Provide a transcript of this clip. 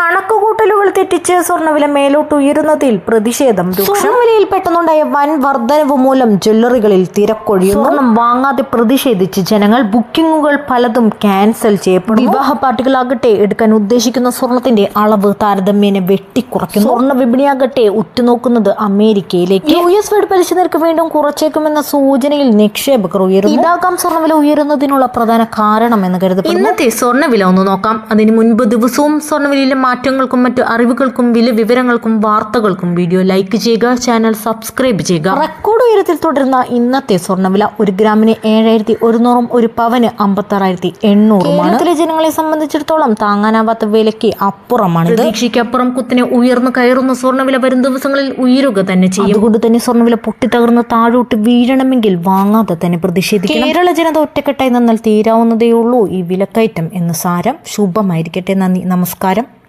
കണക്കുകൂട്ടലുകൾ തെറ്റിച്ച് സ്വർണവില മേലോട്ട് ഉയരുന്നതിൽ പ്രതിഷേധം സ്വർണവിലയിൽ പെട്ടെന്നുണ്ടായ വൻ വർധനവ് മൂലം ജ്വല്ലറികളിൽ തിരക്കൊഴിയുന്നു. സ്വർണം വാങ്ങാതെ പ്രതിഷേധിച്ച് ജനങ്ങൾ ബുക്കിംഗുകൾ പലതും ക്യാൻസൽ ചെയ്യപ്പെടും വിവാഹ പാർട്ടികളാകട്ടെ എടുക്കാൻ ഉദ്ദേശിക്കുന്ന സ്വർണത്തിന്റെ അളവ് താരതമ്യേന വെട്ടിക്കുറയ്ക്കുന്നു. സ്വർണ വിപണിയാകട്ടെ ഉറ്റുനോക്കുന്നത് അമേരിക്കയിലേക്ക്. യു എസ് ഫെഡ് പലിശ നിരക്ക് വീണ്ടും കുറച്ചേക്കുമെന്ന സൂചനയിൽ നിക്ഷേപകർ ഉയരുന്നു. ഇതാകാം സ്വർണവില ഉയരുന്നതിനുള്ള പ്രധാന കാരണം എന്ന് കരുതപ്പെടുന്നു. ഇന്നത്തെ സ്വർണവില ഒന്ന് നോക്കാം. അതിന് മുൻപ് ദിവസവും സ്വർണവിലയിലെ മാറ്റങ്ങൾക്കും മറ്റു അറിവുകൾക്കും വില വിവരങ്ങൾക്കും വാർത്തകൾക്കും വീഡിയോ ലൈക്ക് ചെയ്യുക ചാനൽ സബ്സ്ക്രൈബ് ചെയ്യുക. റെക്കോർഡ് ഉയരത്തിൽ തുടരുന്ന ഇന്നത്തെ സ്വർണവില ഒരു ഗ്രാമിന് ഏഴായിരത്തി ഒരുന്നൂറും ഒരു പവന് അമ്പത്താറായിരത്തി എണ്ണൂറും കേരളത്തിലെ ജനങ്ങളെ സംബന്ധിച്ചിടത്തോളം താങ്ങാനാവാത്ത വിലയ്ക്ക് അപ്പുറമാണ് പ്രതീക്ഷയ്ക്കപ്പുറം കുത്തിനെ ഉയർന്നു കയറുന്ന സ്വർണവില വരും ദിവസങ്ങളിൽ ഉയരുക തന്നെ ചെയ്യും. അതുകൊണ്ട് തന്നെ സ്വർണവില പൊട്ടിത്തകർന്ന് താഴോട്ട് വീഴണമെങ്കിൽ വാങ്ങാതെ തന്നെ പ്രതിഷേധിക്കും കേരള ജനത ഒറ്റക്കെട്ടായി നിന്നാൽ തീരാവുന്നതേ ഉള്ളൂ ഈ വിലക്കയറ്റം എന്ന് സാരം. ശുഭമായിരിക്കട്ടെ. നന്ദി. നമസ്കാരം.